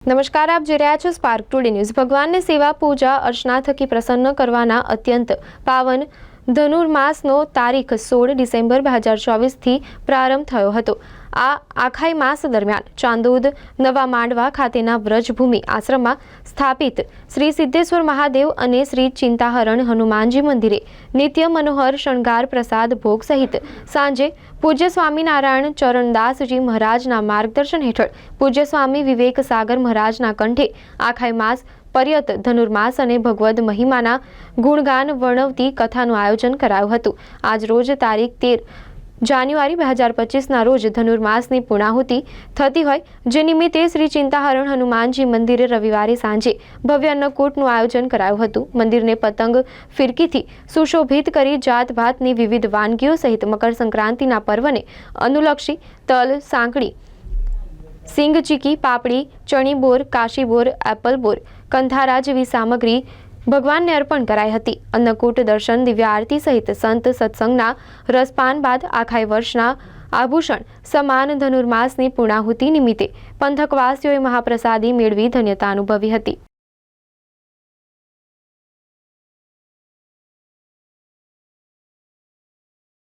નમસ્કાર, આપ જોઈ રહ્યા છો સ્પાર્ક ટુડે ન્યૂઝ ભગવાનને સેવા, પૂજા, અર્ચના થકી પ્રસન્ન કરવાના અત્યંત પાવન ધનુર્માસનો તારીખ સોળ ડિસેમ્બર બે હજાર ચોવીસથી પ્રારંભ થયો હતો. આ આખાઈ માસ દરમિયાન ચાંદોદ, નવા માંડવા ખાતેના વ્રજભૂમિ આશ્રમમાં સ્થાપિત શ્રી સિદ્ધેશ્વર મહાદેવ અને શ્રી ચિંતાહરણ હનુમાનજી મંદિરે નિત્ય મનોહર શણગાર પ્રસાદ ભોગ સહિત સાંજે પૂજ્ય સ્વામિનારાયણ ચરણદાસજી મહારાજના માર્ગદર્શન હેઠળ પૂજ્ય સ્વામી વિવેક સાગર મહારાજના કંઠે આખાઈ માસ પર્યત ધનુર્માસ અને ભગવદ મહિમાના ગુણગાન વર્ણવતી કથાનું આયોજન કરાયું હતું. આજ રોજ તારીખ તેર જાન્યુઆરી બે હજાર પચીસના રોજ ધનુર્માસની પૂર્ણાહુતિ થતી હોય, જે નિમિત્તે શ્રી ચિંતાહરણ હનુમાનજી મંદિરે રવિવારે સાંજે ભવ્ય અન્નકૂટનું આયોજન કરાયું હતું. મંદિરને પતંગ ફિરકીથી સુશોભિત કરી જાત ભાતની વિવિધ વાનગીઓ સહિત મકર સંક્રાંતિના પર્વને અનુલક્ષી તલ, સાંકળી સિંગ ચીકી પાપડી, ચણીબોર, કાશીબોર, એપલબોર બોર કંથારા જેવી સામગ્રી ભગવાનને અર્પણ કરાઈ હતી. અન્નકૂટ, દર્શન, દિવ્ય આરતી સહિત સંત સત્સંગના રસપાન બાદ આખાઈ વર્ષના આભૂષણ સમાન ધનુર્માસની પૂર્ણાહુતિ નિમિત્તે પંથકવાસીઓએ મહાપ્રસાદી મેળવી ધન્યતા અનુભવી હતી.